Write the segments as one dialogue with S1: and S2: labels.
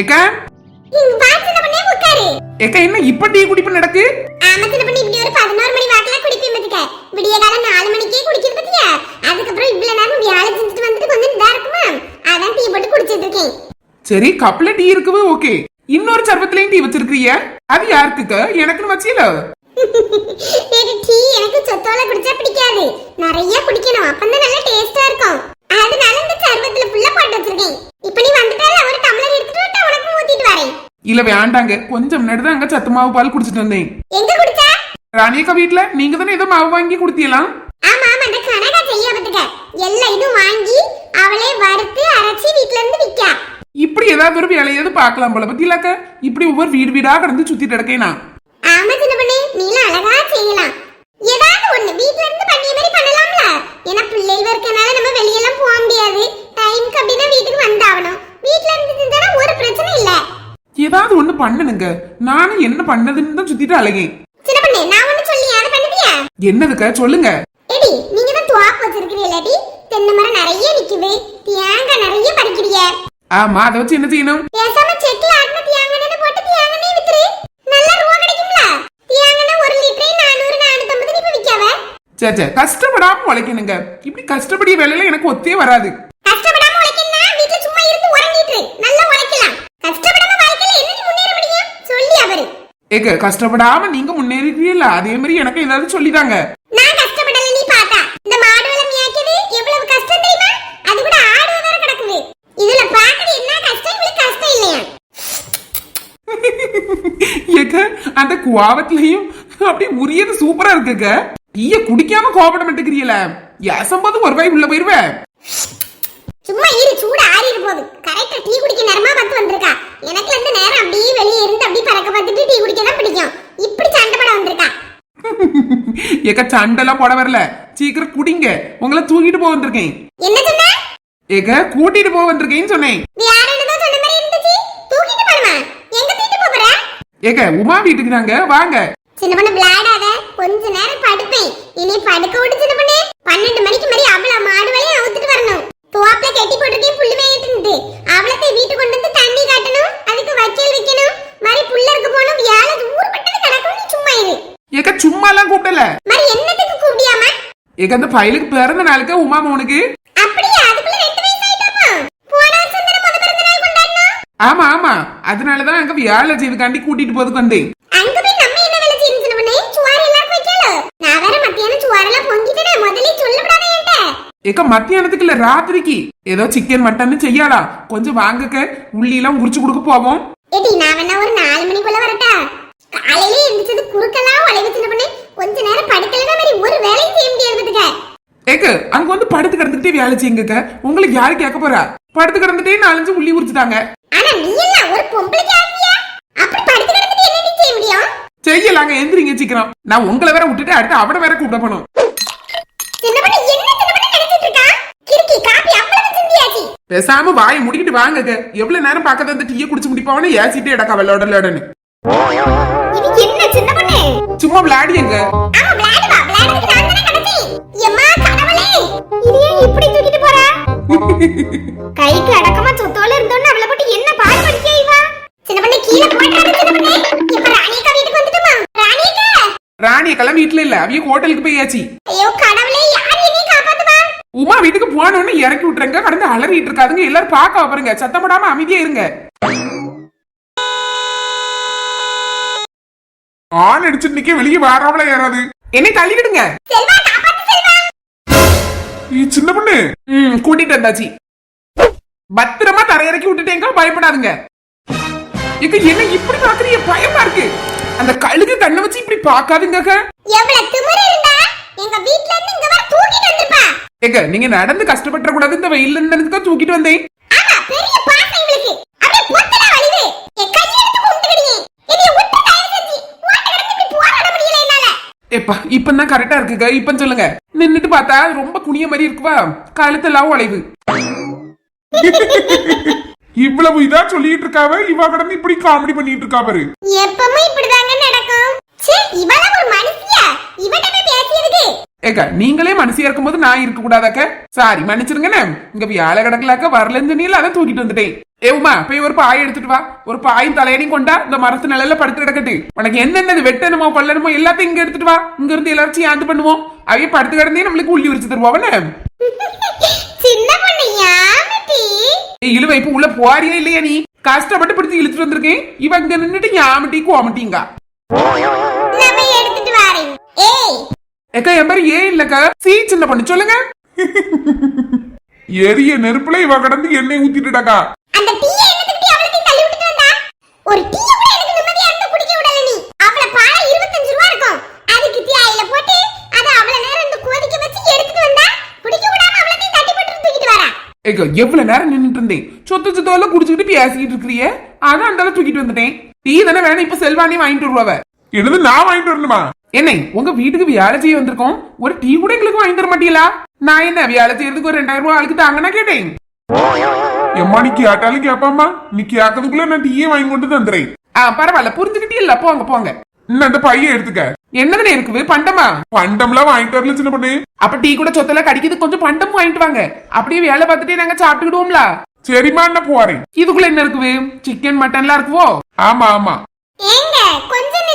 S1: ஏக்கா? ஏக்கா என்ன இப்ப டீ குடிப்பு நடக்கு?
S2: ஆமா சின்ன பண்ணி இப்படி ஒரு மணி வாக்குல குடிப்பேன் பாத்துக்க. விடிய நாலு மணிக்கே குடிக்கிறது பத்தியா? அதுக்கப்புறம் இவ்வளவு நேரம் வேலை செஞ்சுட்டு வந்துட்டு கொஞ்சம் இதா இருக்குமா? அதான் டீ போட்டு குடிச்சிட்டு இருக்கேன்.
S1: சரி கப்ல டீ இருக்குவே ஓகே. இன்னொரு சர்பத்துலயும் டீ வச்சிருக்கிறிய? அது யாருக்குக்கா? எனக்குன்னு வச்சியல?
S2: டீ எனக்கு சொத்தோல குடிச்சா பிடிக்காது. நிறைய குடிக்கணும். அப்பதான் நல்லா டேஸ்டா இருக்கும். அதனால இந்த சர்பத்துல ஃபுல்லா போட்டு வச்சிருக்கேன். இப்ப நீ வந்துட்டால ஒரு டம்ளர் எடுத்துட்டு வந்து உனக்கு ஊத்திட்டு வரேன்.
S1: இல்ல வேண்டாங்க. கொஞ்சம் முன்னாடி தான் அங்க சத்து மாவு பால் குடிச்சிட்டு வந்தேன்.
S2: எங்க குடிச்சா?
S1: ராணியக்கா வீட்ல? நீங்க தானே ஏதோ மாவு வாங்கி குடுத்தீங்களாம்
S2: ஆமா ஆமா அந்த கனகா செய்ய பத்துக்க. எல்லா இதுவும் வாங்கி அவளே வறுத்து அரைச்சி வீட்ல இருந்து விக்கா.
S1: இப்படி ஏதாவது ஒரு வேலையாவது பார்க்கலாம் போல பத்தியிலாக்க இப்படி ஒவ்வொரு வீடு வீடா கடந்து சுத்திட்டு இருக்கேனா?
S2: ஆமா சின்ன பண்ணு நீலாம் அழகா செய்யலாம். ஏதாவது ஒண்ணு வீட்ல இருந்து பண்ணிய மாதிரி பண்ணலாம்ல ஏன்னா பிள்ளைகள் இருக்கனால நம்ம வெளியெல்லாம் போக முடியாது. டைம்க்கு அப்படின்னா வீட்டுக்கு வந்தாகணும். வீட்ல இருந்து செஞ்சானா ஒரு பிரச்சனை இல்ல.
S1: ஏதாவது ஒண்ணு பண்ணணுங்க. நானும் என்ன பண்ணதுன்னு தான் சுத்திட்டு அழகேன்
S2: சின்ன பண்ணு நான் ஒண்ணு சொல்லி அதை பண்ணுவியா
S1: என்னதுக்கா? சொல்லுங்க.
S2: எடி நீங்க தான் துவாக்கு வச்சிருக்கிறீங்களாடி தென்னை மரம் நிறைய நிக்குது. தேங்காய் நிறைய பறிக்கிறீங்க
S1: ஆமா அதை வச்சு என்ன செய்யணும்?
S2: பேசாம செக்ல ஆட்டின தேங்காய் போட்டு தேங்காய் வித்துரு நல்ல ரூபா கிடைக்கும்ல தேங்காய் ஒரு லிட்டரே நானூறு நானூத்தம்பது இப்ப விக்காவ
S1: சே சே கஷ்டப்படாம உழைக்கணுங்க. இப்படி கஷ்டப்படிய வேலையில எனக்கு ஒத்தே வராது.
S2: கஷ்டப்படாம உழைக்கணும்னா வீட்ல சும்மா இருந்து உறங்கிட்டு. நல்லா உழைக்கலாம். கஷ்டப்படாம வாழ்க்கையில என்ன நீ முன்னேற முடியும்? சொல்லி அவரு.
S1: ஏங்க கஷ்டப்படாம நீங்க முன்னேறிட்டீங்கல்ல அதே மாதிரி எனக்கு ஏதாவது சொல்லிதாங்க.
S2: நான் கஷ்டப்படல நீ பார்த்தா இந்த மாடு வளம் மியாக்கியது எவ்வளவு கஷ்டம் தெரியுமா? அது கூட ஆடு வேற கிடக்குது. இதுல பாக்குறது என்ன கஷ்டம் இவளுக்கு கஷ்டம் இல்லையா?
S1: ஏங்க அந்த குவாவத்திலையும் அப்படி உரியது சூப்பரா இருக்குங்க. டீய குடிக்காம கோபப்பட மாட்டேங்கிறீல ஏசம்போது ஒரு வாய் உள்ள போயிருவேன்
S2: சும்மா இரு சூடு ஆறிடு போகுது. கரெக்டா டீ குடிக்க நேரமா பார்த்து வந்திருக்கா. எனக்கு இந்த நேரம் அப்படியே வெளியே இருந்து அப்படியே பறக்க பார்த்துட்டு டீ குடிக்க தான் பிடிக்கும். இப்படி சண்டை போட வந்திருக்கா.
S1: ஏக்க சண்டெல்லாம் போட வரல. சீக்கிரம் குடிங்க. உங்களை தூக்கிட்டு போக வந்திருக்கேன்.
S2: என்ன சொன்ன?
S1: ஏக கூட்டிட்டு போக வந்திருக்கேன்னு சொன்னேன்.
S2: வேற என்னதான் சொன்ன மாதிரி இருந்துச்சு? தூக்கிட்டு போணுமா எங்க தூக்கிட்டு போற?
S1: ஏக உமா வீட்டுக்கு நாங்க வாங்க.
S2: சின்ன பண்ண விளையாடாத. கொஞ்ச நேரம் படுப்பேன். இனி படுக்க விட்டு சின்ன பண்ணு. பன்னெண்டு மணிக்கு மாதிரி அவள மாடு வலையும் அவுத்துட்டு வரணும். துவாப்ல கட்டி போட்டுட்டே புல்லு மேயிட்டு அவளத்தை வீட்டு கொண்டு வந்து தண்ணி காட்டணும். அதுக்கு வைக்கல் வைக்கணும். மாதிரி புல்ல இருக்க போகணும். வேலை ஊர்பட்டது கிடக்கும். நீ சும்மா இரு.
S1: ஏக்க சும்மா எல்லாம் கூப்பிடல.
S2: மாதிரி என்னத்துக்கு கூப்பிடியாமா?
S1: ஏக அந்த பயலுக்கு பிறந்த நாளுக்கு உமா மோனுக்கு?
S2: அப்படியா? அதுக்குள்ள ரெண்டு வயசு ஆயிட்டாமா போன வருஷம் தானே முத பிறந்த நாள் கொண்டாடணும்
S1: ஆமா ஆமா. அதனாலதான் அங்க வேலை செய்துக்காண்டி கூட்டிட்டு போறதுக்கு வந்தேன்
S2: அங்க போய் நம்ம என்ன வேலை செய்யணும் சின்ன பண்ணே சுவார் எல்லாரும் வைக்கல நான் வேற மத்தியானம் சுவாரெல்லாம் பொங்கிட்டேனே முதல்ல சொல்லப்படாத என்கிட்ட
S1: ஏக்க மத்தியானத்துக்கு இல்ல ராத்திரிக்கு? ஏதோ சிக்கன் மட்டன் செய்யாளா? கொஞ்சம் வாங்கக்க உள்ளி எல்லாம் உரிச்சு கொடுக்க போவோம்.
S2: ஏடி நான் வேணா ஒரு நாலு மணிக்குள்ள வரட்டா? காலையில எந்திரிச்சது குறுக்கெல்லாம் உழைவு சின்ன பண்ணே. கொஞ்ச நேரம் படுக்கலனா மாதிரி ஒரு வேலையும் செய்ய முடியாது பாத்துக்க.
S1: ஏக்க அங்க வந்து படுத்து கிடந்துட்டே வேலை செய்யுங்க உங்களுக்கு யாரு கேட்க போறா? படுத்து கிடந்துட்டே நாலஞ்சு உள்ளி உரிச்சுட்டாங்க.
S2: ஆனா நீ எல்லாம் ஒரு பொம்பளைக்கு ஆகியா அப்படி படுத்து கிடந்துட்டு என்ன செய்ய முடியும்?
S1: செய்யலாங்க எந்திரிங்க சீக்கிரம். நான் உங்களை வேற விட்டுட்டு அடுத்து அவட வேற கூப்பிட போனோம்
S2: சின்ன பண்ணே என்ன சின்ன பண்ணே நினைச்சிட்டு இருக்கா கிறுக்கி காப்பி அவ்வளவு சிந்தியாச்சு
S1: பேசாம வாயை முடிக்கிட்டு வாங்கங்க எவ்வளவு நேரம் பார்க்கறது அந்த டீயை குடிச்சு முடிப்பாவனு? ஏசிட்டே இடக்கா வெள்ளோடலோடன்னு சும்மா விளையாடியங்க
S2: கைக்கு அடக்கமா சொத்தோல இருந்தோன்னு அவளை போட்டு என்ன பாடு படிக்கா இவா? சின்ன பண்ணே கீழே போட்டாரு சின்ன பண்ணே. இப்ப ராணியக்கா வீட்டுக்கு வந்துட்டுமா? ராணியக்கா
S1: ராணியக்கெல்லாம் வீட்டுல இல்ல. அவிய ஹோட்டலுக்கு போயாச்சு. போனோன்னு இறக்கி விட்டுருங்க. கடந்து அலறிட்டு இருக்காதுங்க. எல்லாரும் பார்க்க பாருங்க. சத்தம் போடாம அமைதியா இருங்க. ஆன் அடிச்சுட்டு நிக்க வெளியே வாராமல ஏறாது. என்னை தள்ளிடுங்க சின்ன பொண்ணு. ம் கூட்டிட்டு வந்தாச்சு. பத்திரமா தரையிறக்கி விட்டுட்டேங்க. பயப்படாதுங்க. இங்க என்ன இப்படி பாக்குறீங்க? பயமா இருக்கு. அந்த கழுகு கண்ணை வச்சு இப்படி பாக்காதுங்க
S2: எவ்வளவு திமிரு இருந்தா எங்க வீட்ல இருந்து இங்க வர தூக்கிட்டு வந்திருப்பா.
S1: ஏங்க நீங்க நடந்து கஷ்டப்பட்டுற கூடாது இந்த வெயில்ல இருந்ததுக்கு தூக்கிட்டு வந்தேன். எப்பா இப்பதான் கரெக்டா இருக்குங்க. இப்ப சொல்லுங்க. நின்னுட்டு பார்த்தா ரொம்ப குனிய மாதிரி இருக்குவா? கழுத்தெல்லாம் உழைவு. இவ்வளவு இதா சொல்லிட்டு இருக்காவ? இவ கடந்து இப்படி காமெடி பண்ணிட்டு இருக்கா பாரு.
S2: எப்பவும் இப்படிதாங்க நடக்கும். இவள ஒரு மனுஷியா இவட்ட போய் பேசியதுக்கு
S1: ஏக்கா நீங்களே மனசியா இருக்கும்போது நான் இருக்க கூடாதாக்க சாரி மன்னிச்சிருங்கண்ணே. இங்க வியாழ கிடக்கலாக்க வரலன்னு சொன்னீங்களா அதான் தூக்கிட்டு வந்துட்டேன். ஏ உமா போய் ஒரு பாய் எடுத்துட்டு வா. ஒரு பாயும் தலையணையும் கொண்டா இந்த மரத்து நிலையில படுத்து கிடக்கட்டு. உனக்கு என்னென்னது வெட்டணுமோ கொல்லணுமோ எல்லாத்தையும் இங்க எடுத்துட்டு வா. இங்க இருந்து எல்லாரும் யாந்து பண்ணுவோம். அவைய படுத்து கிடந்தே நம்மளுக்கு உள்ளி விரிச்சு
S2: யாமட்டி
S1: இழுவை இப்ப உள்ள போறியா இல்லையா நீ? கஷ்டப்பட்டு பிடிச்சி இழுத்துட்டு வந்திருக்கேன். இவ இங்க நின்னுட்டு யாமட்டி கோமட்டிங்க ஏக்கா என் பேரு ஏன் இல்லக்கா? சீ சின்ன பொண்ணு சொல்லுங்க. எரிய நெருப்புல இவ கடந்து எண்ணெய் ஊத்திட்டுடாக்கா.
S2: அந்த டீயை என்னத்துக்கு அவளுக்கு தள்ளி விட்டுட்டு வந்தா? ஒரு டீ கூட எனக்கு நிம்மதியா இருந்து குடிக்க விடல நீ. அவள பாலை 25 ரூபா இருக்கும். அதுக்கு தியாயில போட்டு அத அவள நேரம் இந்த கொதிக்க வச்சு எடுத்துட்டு வந்தா குடிக்க விடாம அவளத்தையும் தட்டி போட்டு தூக்கிட்டு வரா
S1: ஏக்கா எவ்வளவு நேரம் நின்னுட்டு இருந்தேன்? சொத்து சொத்தோல குடிச்சுக்கிட்டு பேசிக்கிட்டு இருக்கிறியே. ஆனா அந்த அளவு தூக்கிட்டு வந்துட்டேன். டீ தானே வேணும் இப்ப செல்வானி வாங்கிட்டு வருவாவ. என்னது நான் வாங்கிட்டு வரணுமா? என்ன உங்க வீட்டுக்கு வேலை செய்ய வந்திருக்கோம். ஒரு டீ கூட எங்களுக்கு வாங்கி தர மாட்டீங்களா? நான் என்ன வேலை செய்யறதுக்கு ஒரு ரெண்டாயிரம் ரூபாய் ஆளுக்கு தாங்கன்னா கேட்டேன்.
S3: எம்மா நீ கேட்டாலும் கேப்பாமா நீ கேட்கறதுக்குள்ள நான் டீயே வாங்கி கொண்டு தந்துறேன்.
S1: ஆ பரவாயில்ல புரிஞ்சுக்கிட்டே போங்க போங்க.
S3: இன்னும் அந்த பையன் எடுத்துக்க.
S1: என்னதுல இருக்குது? பண்டமா?
S3: பண்டம்லாம் வாங்கிட்டு வரல சின்ன பொண்ணு.
S1: அப்ப டீ கூட சொத்துல கடிக்கிறது கொஞ்சம் பண்டம் வாங்கிட்டு வாங்க. அப்படியே வேலை பார்த்துட்டே நாங்க சாப்பிட்டுக்கிடுவோம்ல.
S3: சரிம்மா என்ன போறேன்.
S1: இதுக்குள்ள என்ன இருக்குது? சிக்கன் மட்டன்லாம் இருக்குவோ?
S3: ஆமா ஆமா.
S2: ஏங்க கொஞ்சம்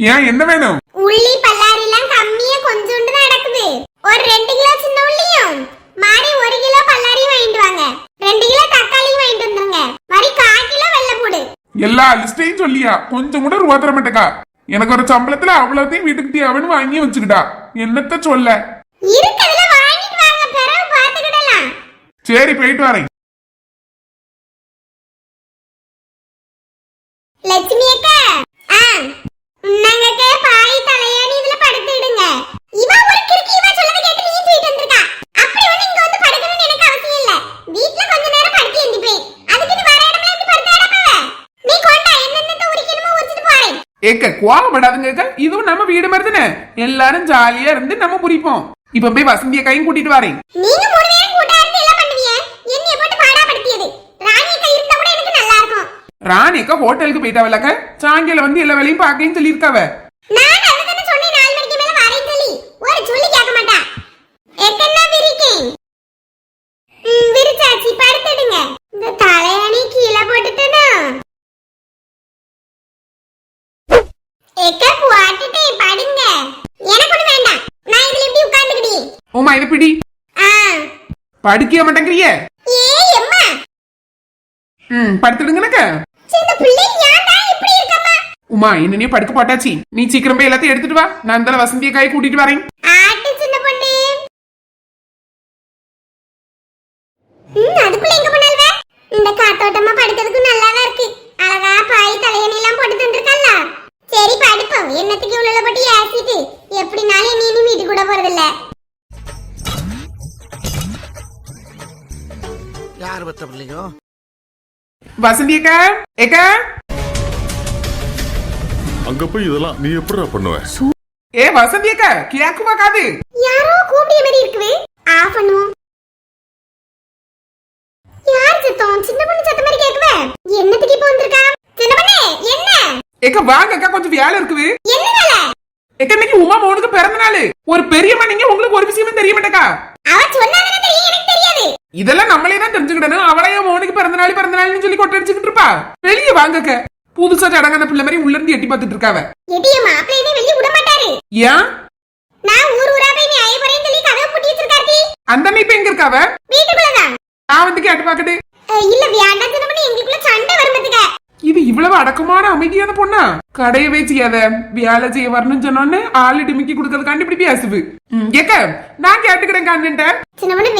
S3: ஏன் என்ன வேணும்?
S2: உள்ளி பல்லாரி எல்லாம் கம்மியா கொஞ்சோண்டு தான் நடக்குது ஒரு ரெண்டு கிலோ சின்ன உள்ளியும் மாறி ஒரு கிலோ பல்லாரியும் வாங்கிட்டு வாங்க. ரெண்டு கிலோ தக்காளியும் வாங்கிட்டு வந்துருங்க. மாதிரி கால் கிலோ வெள்ளைப்பூடு.
S3: எல்லா லிஸ்டையும் சொல்லியா? கொஞ்சம் கூட ரூபா தர மாட்டேக்கா. எனக்கு ஒரு சம்பளத்துல அவ்வளவுத்தையும் வீட்டுக்கு தேவைன்னு வாங்கி வச்சுக்கிட்டா. என்னத்த சொல்ல?
S2: இருக்கதுல வாங்கிட்டு வாங்க. பிறகு பாத்துக்கிடலாம்
S3: சரி போயிட்டு வரேன்.
S2: லட்சுமி அக்கா ஆ நாங்க பாய் தலையாணி இதுல படுத்துடுங்க இவ ஒரு கிறுக்கி இவ சொல்லத கேட்டு நீ தூக்கிட்டு வந்திருக்கா அப்படி ஒண்ணு இங்க வந்து படுக்கணும்னு எனக்கு அவசியம் இல்ல வீட்ல கொஞ்ச நேரம் படுத்து எந்திப்பேன் அதுக்கு நீ வர இடம்ல இப்படி படுத்து அடப்பவ நீ கொண்டா என்னென்ன உரிக்கணுமோ உரிச்சிட்டு போறேன்
S1: ஏக்க கோவப்படாதுங்க. இதுவும் நம்ம வீடு மாதிரி தானே எல்லாரும் ஜாலியா இருந்து நம்ம புரிப்போம் இப்ப போய் வசந்திய கையும் கூட்டிட்டு வரேன்.
S2: நீங்க மூணு பேரும் கூட்டா இருந்து எல்லாம் பண்ணுவீங்க? என்னைய போட்டு பாடாப்படுத்தியது. ராணி அக்கா இருந்தா கூட எனக்கு நல்லா இருக்கும்.
S1: ராணி அக்கா ஹோட்டலுக்கு போயிட்டாவல்லக்க சாயங்காலம் வந்து எல்லா வேலையும் பாக்கேன்னு சொல்லியிருக்காவ
S2: நான் அதுதானே சொன்னேன் நாலு மணிக்கு மேல வரேன்னு சொல்லி ஒரு சொல்லி கேட்க மாட்டா எக்கன்னா விரிக்கேன் ம், விரிச்சாச்சு படுத்துடுங்க இந்த தலையணி கீழே போட்டுட்டேனா எக்க போட்டுட்டேன் படுங்க எனக்கு ஒண்ணு வேண்டாம் நான் இதுல இப்படி உட்கார்ந்துக்கிடி
S1: உமா இது பிடி
S2: ஆ
S1: படுக்க மாட்டேங்கிறிய? ம் படுத்துடுங்கனக்க உமா என்னன்னே படுக்க போட்டாச்சு. நீ சீக்கிரம் போய் எல்லாத்தையும் எடுத்துட்டு வா. நான் இந்த வசந்திய காய் கூட்டிட்டு வரேன்.
S2: அதுக்குள்ள எங்க போனால்வ? இந்த காத்தோட்டமா படுக்கிறதுக்கு நல்லாதான் இருக்கு.
S4: பிள்ளைங்க
S1: வசந்தி அக்கா ஏக்கா?
S5: அங்க போய் இதெல்லாம் நீ எப்படிடா பண்ணுவ?
S1: ஏ வசந்தி அக்கா கேக்குமா காது?
S2: யாரோ கூப்பிடிய மாதிரி இருக்குது ஆஃப் பண்ணுவோம். யார் சத்தம்? சின்ன பொண்ணு சத்தம் மாதிரி கேக்குவே. என்னத்துக்கு இப்போ வந்திருக்கா? சின்ன பொண்ணு என்ன?
S1: ஏக்கா வாங்க அக்கா கொஞ்சம் வேலை இருக்குது
S2: என்ன வேலை?
S1: ஏக்கா இன்னைக்கு உமா மௌனுக்கு பிறந்த நாள். ஒரு பெரியம்மா நீங்க உங்களுக்கு ஒரு விஷயமும் தெரிய மாட்டேக்கா
S2: அவ சொன்னாதானே தெரியும் எனக்கு தெரியாது
S1: இதெல்லாம் நம்மளே தான் தெரிஞ்சுக்கிடணும். அவளையே மௌனுக்கு பிறந்த நாள் பிறந்த நாள்னு சொல்லி கொட்டடிச்சுக்கிட்டு இருப்பா. வெளியே வாங்கக்க. புதுசா சடங்கான பிள்ளை மாதிரி உள்ள இருந்து எட்டி பார்த்துட்டு இருக்காவ.
S2: எடிய மாப்பிள்ளையே வெளிய விட மாட்டாரு.
S1: ஏன்?
S2: நான் ஊர் ஊரா போய் நியாய போறேன்னு சொல்லி கதவை பூட்டி வச்சிருக்காரு
S1: அந்த அண்ணன் இப்ப எங்க இருக்காவ?
S2: வீட்டுக்குள்ளதான்.
S1: நான் வந்து கேட்டு பாக்கட்டு
S2: அஹ், இல்ல வேண்டாம் சின்ன பொண்ணு எங்களுக்குள்ள சண்டை வரும்பத்துக்க
S1: இது இவ்வளவு அடக்கமான அமைதியான பொண்ணா? கடையவே செய்யாத. வேலை செய்ய வரணும்னு சொன்னோன்னு ஆளு டிமிக்கி கொடுக்கறதுக்காண்டி இப்படி பேசுது ஏக்க நான் கேட்டுக்கிறேன் காண்டிட்ட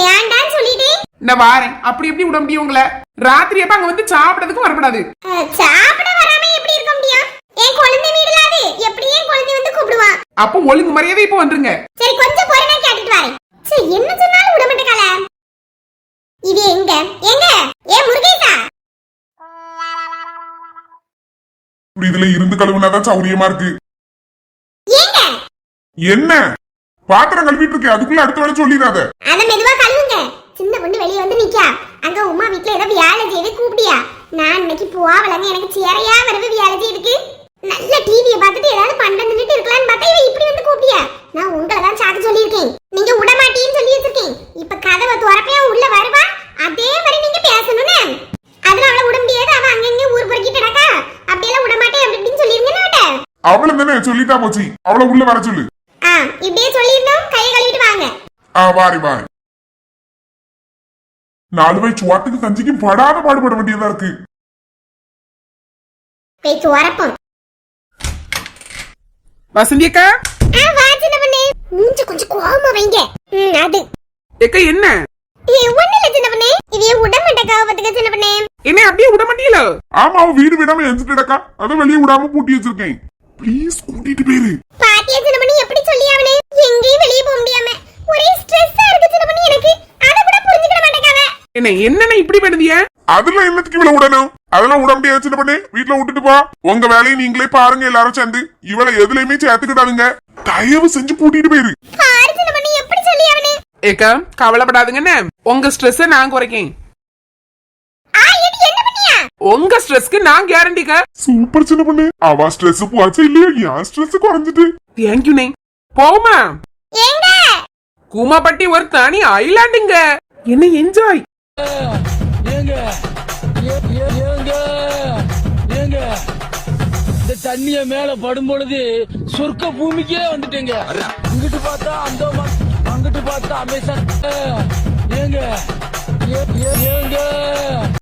S2: வேண்டான்னு சொல்லிட்டு.
S1: நான் வாரேன். அப்படி எப்படி விட முடியும் உங்களை? ராத்திரி அப்ப அங்க வந்து சாப்பிடறதுக்கு வரக்கூடாது.
S2: அஹ், சாப்பிட வராம எப்படி இருக்க முடியும்? என் குழந்தை வீடுல அது எப்படி என் குழந்தை வந்து கூப்பிடுவான்
S1: அப்போ ஒழுங்கு மரியாதை இப்ப வந்துருங்க.
S2: சரி கொஞ்சம் பொறுமை கேட்டுட்டு வரேன். சரி என்ன சொன்னாலும் விட மாட்டேக்கால இது எங்க? எங்க? ஏ முருகேசா?
S3: இப்படி இதுல இருந்து கழுவுனாதான் சௌரியமா இருக்கு.
S2: ஏங்க?
S3: என்ன? பாத்திரம் கழுவிட்டு இருக்கேன் அதுக்குள்ள அடுத்த வேலை சொல்லிடாத.
S2: அத மெதுவா கழுவுங்க. சின்ன பொண்ணு வெளிய வந்து நிக்கா. அங்க உமா வீட்ல ஏதோ வியாழ செய்து கூப்பிடியா. நான் இன்னைக்கு போவலங்க எனக்கு சேரையா வரவு வியாழ செய்துக்கு நல்ல டிவியை பார்த்துட்டு ஏதாவது பண்ட நின்னுட்டு இருக்கலாம்னு பார்த்தா இவ இப்படி வந்து கூப்பிடியா? நான் உங்களை தான் சாக்க சொல்லியிருக்கேன். நீங்க விட மாட்டீன்னு சொல்லி வச்சிருக்கேன். இப்ப கதவை துறப்பையா உள்ள வருவா? அதே மாதிரி நீங்க பேசணும்னு. அத
S3: அவளை தானே சொல்லிட்டா போச்சு. அவளை உள்ள வர சொல்லு.
S2: ஆ இப்படியே சொல்லிருந்தோம் கையை கழுவிட்டு வாங்க.
S3: ஆ வாரி வாரி. நாலு வயசு சுவாத்துக்கு கஞ்சிக்கும் படாத பாடுபட வேண்டியதா இருக்கு.
S2: பேச்சு உரப்போம்
S1: வசந்தி அக்கா.
S2: ஆ வா சின்ன பண்ணே. மூஞ்ச கொஞ்சம் கோவமா வைங்க. ம் அது.
S1: எக்கா என்ன?
S2: ஏய் ஒண்ணு இல்ல சின்ன பண்ணே. இதைய விட மாட்டேக்காவ பத்துக்க சின்ன பண்ணே?
S1: என்ன அப்படியே விட மாட்டீங்களோ?
S3: ஆமா அவன் வீடு விடாம எஞ்சிட்டடக்கா அதான் வெளியே விடாம பூட்டி வச்சிருக்கேன். ப்ளீஸ் கூட்டிட்டு போயிரு.
S2: பாத்தியா சின்ன பண்ணி எப்படி சொல்லி அவனே எங்கேயும் வெளிய போக முடியாம. ஒரே ஸ்ட்ரெஸ்ஸா இருக்கு சின்ன பண்ணி எனக்கு. அத கூட புரிஞ்சுக்கிட மாட்டேங்காவ
S1: என்ன என்னென்ன இப்படி பண்ணுதிய?
S3: அதெல்லாம் என்னத்துக்கு இவளை விடணும் அதெல்லாம் விட முடியாது சின்ன பண்ணு வீட்டுல விட்டுட்டு போ. உங்க வேலையை நீங்களே பாருங்க எல்லாரும் சேர்ந்து. இவளை எதுலயுமே சேர்த்துக்கிட்டாதுங்க தயவு செஞ்சு கூட்டிட்டு போயிரு.
S1: ஏக்கா கவலைப்படாதுங்கண்ணே. உங்க ஸ்ட்ரெஸ் நான் குறைக்கேன்
S2: ஆ எடி என்ன பண்ணியா
S1: உங்க ஸ்ட்ரெஸ்க்கு நான் கேரண்டிக்கா
S3: சூப்பர் சின்ன பண்ணு. அவ ஸ்ட்ரெஸ் போச்சு இல்லையா? என் ஸ்ட்ரெஸ் குறைஞ்சிட்டு.
S1: தேங்க்யூண்ணே போமா.
S2: எங்க?
S1: கூமாப்பட்டி ஒரு தனி ஐலாண்டுங்க என்ன என்ஜாய்
S4: ஏங்க. ஏ- ஏ- ஏங்க. ஏங்க. இந்த தண்ணிய மேல படும் பொழுது சொர்க்க பூமிக்கே வந்துட்டேங்க. இங்கிட்டு பார்த்தா அந்த அங்கிட்டு பார்த்தா அமேசான். ஏங்க. ஏ- ஏ- ஏங்க.